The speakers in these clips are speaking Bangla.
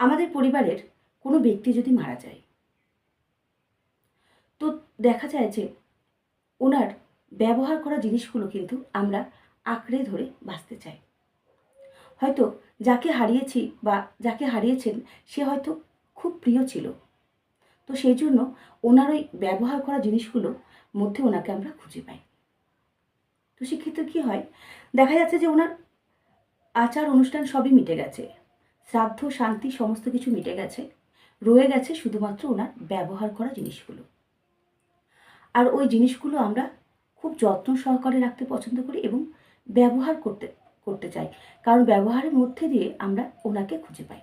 আমাদের পরিবারের কোনো ব্যক্তি যদি মারা যায়, তো দেখা যায় যে ওনার ব্যবহার করা জিনিসগুলো কিন্তু আমরা আঁকড়ে ধরে বাঁচতে চাই। হয়তো যাকে হারিয়েছি বা যাকে হারিয়েছেন, সে হয়তো খুব প্রিয় ছিল। তো সেই জন্য ওনার ওই ব্যবহার করা জিনিসগুলো মধ্যে ওনাকে আমরা খুঁজে পাই। তো সেক্ষেত্রে কী হয়, দেখা যাচ্ছে যে ওনার আচার অনুষ্ঠান সবই মিটে গেছে। শ্রাদ্ধ, শান্তি সমস্ত কিছু মিটে গেছে। রয়ে গেছে শুধুমাত্র ওনার ব্যবহার করা জিনিসগুলো। আর ওই জিনিসগুলো আমরা খুব যত্ন সহকারে রাখতে পছন্দ করি এবং ব্যবহার করতে করতে চাই। কারণ ব্যবহারের মধ্যে দিয়ে আমরা ওনাকে খুঁজে পাই।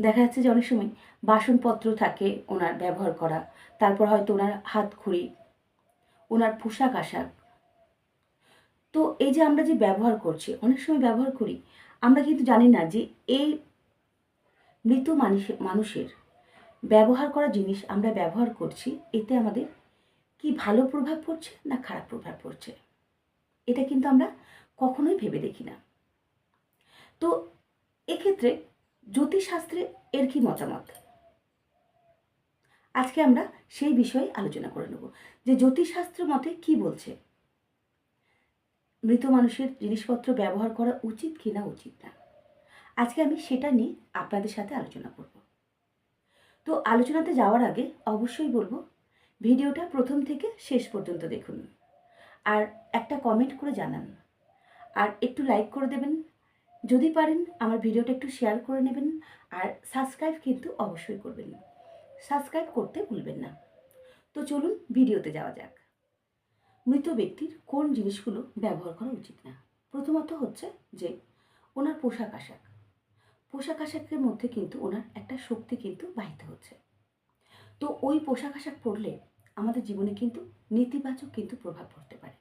দেখা যাচ্ছে যে অনেক সময় বাসনপত্র থাকে ওনার ব্যবহার করা, তারপর হয়তো ওনার হাত খড়ি, ওনার পোশাক আশাক তো এই যে আমরা যে ব্যবহার করছি, অনেক সময় ব্যবহার করি, আমরা কিন্তু জানি না যে এই মৃত মানুষ, মানুষের ব্যবহার করা জিনিস আমরা ব্যবহার করছি, এতে আমাদের কি ভালো প্রভাব পড়ছে না খারাপ প্রভাব পড়ছে? এটা কিন্তু আমরা কখনোই ভেবে দেখি না। তো এক্ষেত্রে জ্যোতিষশাস্ত্রে এর কি মতামত? আজকে আমরা সেই বিষয়ে আলোচনা করে নেব যে জ্যোতিষশাস্ত্র মতে কি বলছে? মৃত মানুষের জিনিসপত্র ব্যবহার করা উচিত কি না উচিত না। আজকে আমি সেটা নিয়ে আপনাদের সাথে আলোচনা করব। তো আলোচনাতে যাওয়ার আগে অবশ্যই বলব, ভিডিওটা প্রথম থেকে শেষ পর্যন্ত দেখুন। আর একটা কমেন্ট করে জানান। আর একটু লাইক করে দেবেন। যদি পারেন আমার ভিডিওটা একটু শেয়ার করে নেবেন। আর সাবস্ক্রাইব কিন্তু অবশ্যই করবেন। সাবস্ক্রাইব করতে ভুলবেন না। তো চলুন ভিডিওতে যাওয়া যাক। মৃত ব্যক্তির কোন জিনিসগুলো ব্যবহার করা উচিত না? প্রথমত হচ্ছে যে, ওনার পোশাক আশাক। পোশাক আশাকের মধ্যে কিন্তু ওনার একটা শক্তি কিন্তু বাহিত হচ্ছে। তো ওই পোশাক আশাক পরলে আমাদের জীবনে কিন্তু নেতিবাচক কিন্তু প্রভাব পড়তে পারে।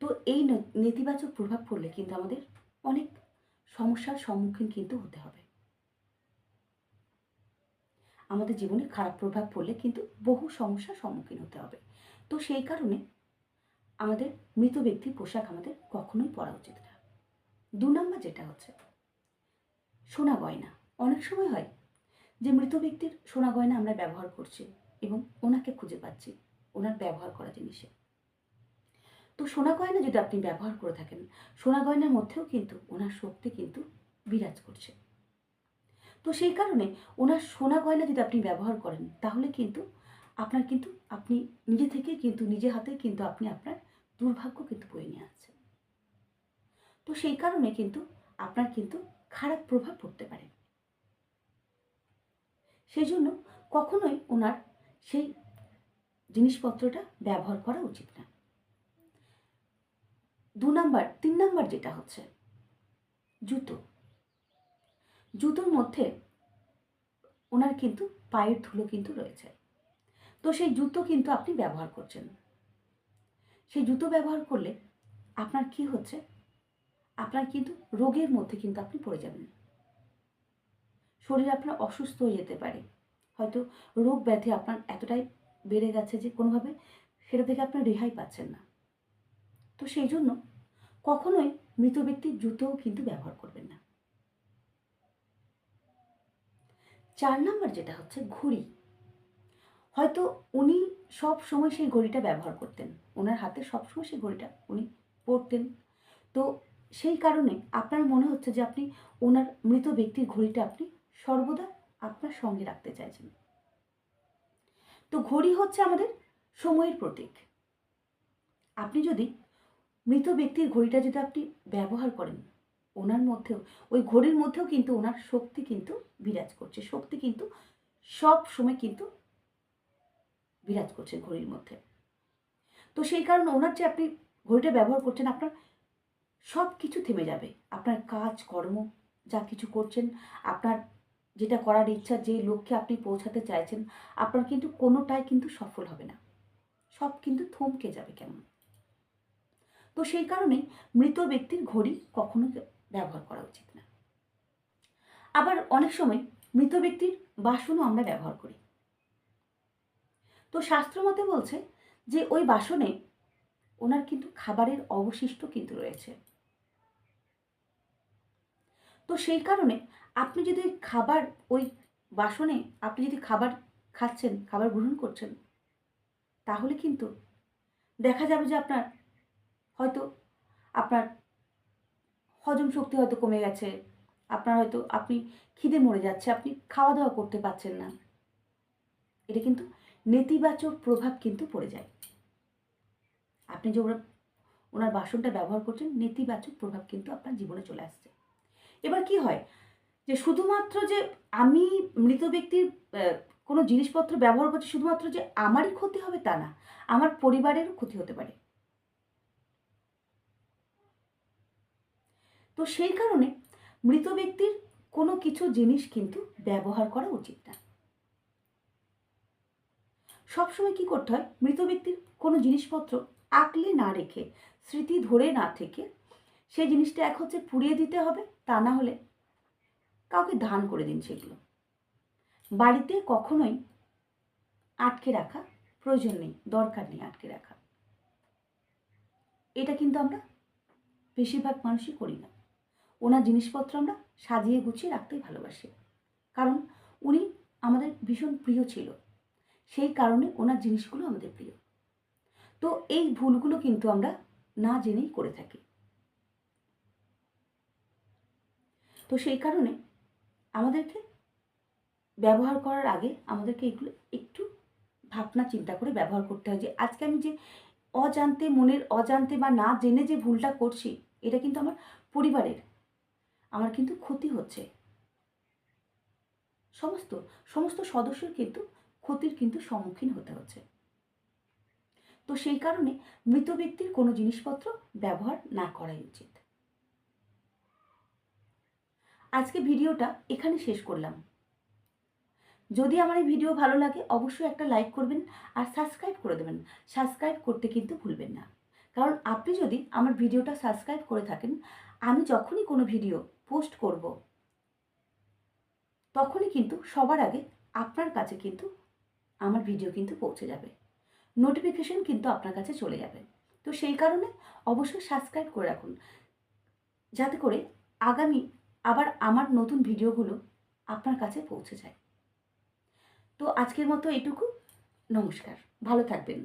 তো এই নেতিবাচক প্রভাব পড়লে কিন্তু আমাদের অনেক সমস্যার সম্মুখীন কিন্তু হতে হবে। আমাদের জীবনে খারাপ প্রভাব পড়লে কিন্তু বহু সমস্যার সম্মুখীন হতে হবে। তো সেই কারণে আমাদের মৃত ব্যক্তির পোশাক আমাদের কখনোই পরা উচিত না। দু নম্বর যেটা হচ্ছে, সোনা গয়না। অনেক সময় হয় যে মৃত ব্যক্তির সোনা গয়না আমরা ব্যবহার করছি এবং ওনাকে খুঁজে পাচ্ছি, ওনার ব্যবহার করা জিনিসে। তো সোনা গয়না যদি আপনি ব্যবহার করে থাকেন, সোনা গয়নার মধ্যেও কিন্তু ওনার শক্তি কিন্তু বিরাজ করছে। তো সেই কারণে ওনার সোনা গয়না যদি আপনি ব্যবহার করেন, তাহলে কিন্তু আপনার কিন্তু, আপনি নিজে থেকে কিন্তু, নিজে হাতে কিন্তু আপনি আপনার দুর্ভাগ্য কিন্তু বয়ে নিয়ে আসছেন। তো সেই কারণে কিন্তু আপনার কিন্তু খারাপ প্রভাব পড়তে পারে। সেই জন্য কখনোই ওনার সেই জিনিসপত্রটা ব্যবহার করা উচিত না। দু নাম্বার, তিন নাম্বার যেটা হচ্ছে, জুতো। জুতোর মধ্যে ওনার কিন্তু পায়ের ধুলো কিন্তু রয়েছে। তো সেই জুতো কিন্তু আপনি ব্যবহার করছেন সেই জুতো ব্যবহার করলে আপনার কি হচ্ছে? আপনার কিন্তু রোগের মধ্যে কিন্তু আপনি পড়ে যাবেন। শরীর আপনার অসুস্থ হয়ে যেতে পারে। হয়তো রোগ ব্যাধি আপনার এতটাই বেড়ে গেছে যে কোনোভাবে সেটা থেকে আপনি রেহাই পাচ্ছেন না। তো সেই জন্য কখনোই মৃত ব্যক্তির জুতোও কিন্তু ব্যবহার করবেন না। চার নাম্বার যেটা হচ্ছে ঘড়ি। হয়তো উনি সব সময় সেই ঘড়িটা ব্যবহার করতেন। ওনার হাতে সবসময় সেই ঘড়িটা উনি পরতেন। তো সেই কারণে আপনার মনে হচ্ছে যে আপনি ওনার মৃত ব্যক্তির ঘড়িটা আপনি সর্বদা আপনার সঙ্গে রাখতে চাইছেন। তো ঘড়ি হচ্ছে আমাদের সময়ের প্রতীক। আপনি যদি মৃত ব্যক্তির ঘড়িটা যদি আপনি ব্যবহার করেন, ওনার মধ্যেও, ওই ঘড়ির মধ্যেও কিন্তু ওনার শক্তি কিন্তু বিরাজ করছে। শক্তি কিন্তু সব সময় কিন্তু বিরাজ করছে ঘড়ির মধ্যে। তো সেই কারণে ওনার যে আপনি ঘড়িটা ব্যবহার করছেন, আপনার সব কিছু থেমে যাবে। আপনার কাজ, কর্ম, যা কিছু করছেন, আপনার যেটা করার ইচ্ছা, যে লক্ষ্যে আপনি পৌঁছাতে চাইছেন, আপনার কিন্তু কোনোটাই কিন্তু সফল হবে না। সব কিন্তু থমকে যাবে কেমন? তো সেই কারণে মৃত ব্যক্তির ঘড়ি কখনো ব্যবহার করা উচিত না। আবার অনেক সময় মৃত ব্যক্তির বাসনও আমরা ব্যবহার করি। তো শাস্ত্র মতে বলছে যে ওই বাসনে ওনার কিন্তু খাবারের অবশিষ্ট কিন্তু রয়েছে। তো সেই কারণে আপনি যদি খাবার ওই বাসনে আপনি যদি খাবার খাচ্ছেন, খাবার গ্রহণ করছেন, তাহলে কিন্তু দেখা যাবে যে আপনার হয়তো আপনার হজম শক্তি হয়তো কমে গেছে, আপনার হয়তো আপনি খিদে মরে যাচ্ছে, আপনি খাওয়া দাওয়া করতে পারছেন না। এটা কিন্তু নেতিবাচক প্রভাব কিন্তু পড়ে যায়। আপনি যে ওরা ওনার বাসনটা ব্যবহার করছেন, নেতিবাচক প্রভাব কিন্তু আপনার জীবনে চলে আসছে। এবার কি হয়? যে শুধুমাত্র যে আমি মৃত ব্যক্তির কোনো জিনিসপত্র ব্যবহার করছি, শুধুমাত্র যে আমারই ক্ষতি হবে তা না, আমার পরিবারেরও ক্ষতি হতে পারে। তো সেই কারণে মৃত ব্যক্তির কোনো কিছু জিনিস কিন্তু ব্যবহার করা উচিত না। সবসময় কি করতে হয়? মৃত ব্যক্তির কোনো জিনিসপত্র আঁকলে না রেখে, স্মৃতি ধরে না থেকে সেই জিনিসটা এক হচ্ছে পুড়িয়ে দিতে হবে, তা না হলে কাউকে দান করে দিন সেগুলো। বাড়িতে কখনোই আটকে রাখা প্রয়োজন নেই, দরকার নেই আটকে রাখা। এটা কিন্তু আমরা বেশিরভাগ মানুষই করি না। ওনার জিনিসপত্র আমরা সাজিয়ে গুছিয়ে রাখতেই ভালোবাসি। কারণ উনি আমাদের ভীষণ প্রিয় ছিল। সেই কারণে ওনার জিনিসগুলো আমাদের প্রিয়। তো এই ভুলগুলো কিন্তু আমরা না জেনেই করে থাকি। তো সেই কারণে আমাদেরকে ব্যবহার করার আগে আমাদেরকে এগুলো একটু ভাবনা চিন্তা করে ব্যবহার করতে হয় যে, আজকে আমি যে অজান্তে মনের অজান্তে বা না জেনে যে ভুলটা করছি, এটা কিন্তু আমার পরিবারের, আমার কিন্তু ক্ষতি হচ্ছে। সমস্ত সমস্ত সদস্যের কিন্তু ক্ষতির কিন্তু সম্মুখীন হতে হচ্ছে। তো সেই কারণে মৃত ব্যক্তির কোনো জিনিসপত্র ব্যবহার না করাই উচিত। আজকে ভিডিওটা এখানে শেষ করলাম। যদি আমার এই ভিডিও ভালো লাগে, অবশ্যই একটা লাইক করবেন আর সাবস্ক্রাইব করে দেবেন। সাবস্ক্রাইব করতে কিন্তু ভুলবেন না। কারণ আপনি যদি আমার ভিডিওটা সাবস্ক্রাইব করে থাকেন, আমি যখনই কোনো ভিডিও পোস্ট করব, তখনই কিন্তু সবার আগে আপনার কাছে কিন্তু আমার ভিডিও কিন্তু পৌঁছে যাবে। নোটিফিকেশন কিন্তু আপনার কাছে চলে যাবে। তো সেই কারণে অবশ্যই সাবস্ক্রাইব করে রাখুন। যাতে করে আগামী আবার আমার নতুন ভিডিওগুলো আপনার কাছে পৌঁছে যায়। তো আজকের মতো এটুকু নমস্কার। ভালো থাকবেন।